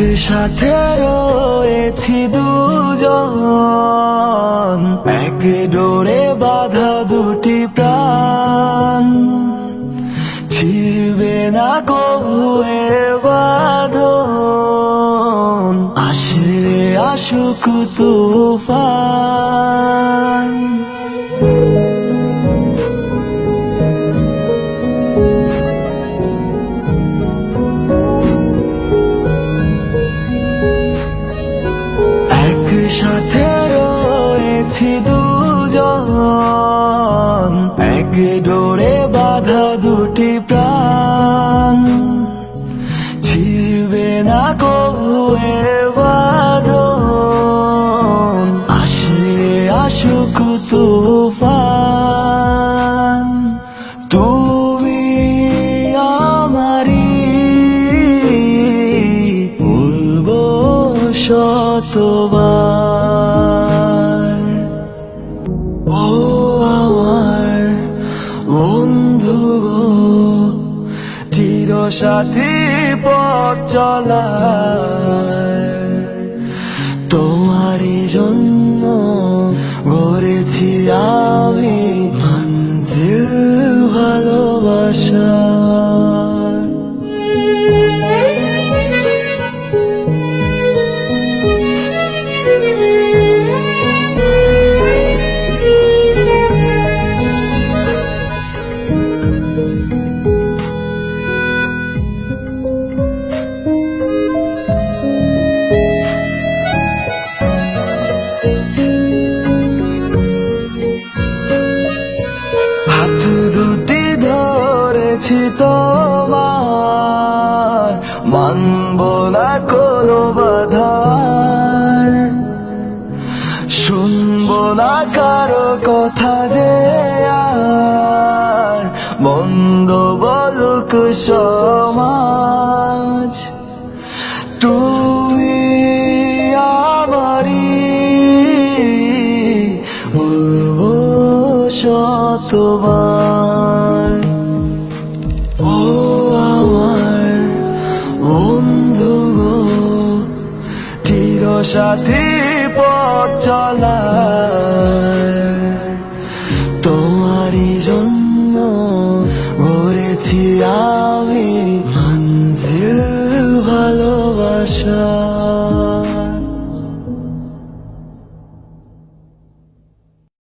একসাথে রয়েছি দুজন। এক ডোরে বাধা দুটি প্রাণ। ছিড়বে না কবুয়ে বাঁধন। আসলে আসুক তুফান। একসাথে রয়েছি দুজন। এক ডোরে বাধা দুটি প্রাণ। ছিড়বে না কবুয়ে বাঁধন। আসলে আসুক তুফান। তুমি আমারি শতবার। বন্ধু গো চির সাথী পথ চলা তোমারই জন্য গড়েছি আমি মঞ্জিল ভালোবাসা। ধরেছি তোমার, মানব না কোনো বাধার। শুনব না কারও কথা যে আর, মন্দ বলুক সমাজ। তুমি আমারি বলব শতবার সাথী পথ চলা তোমারই জন্য ভরেছি আমি মঞ্জিল ভালোবাসা।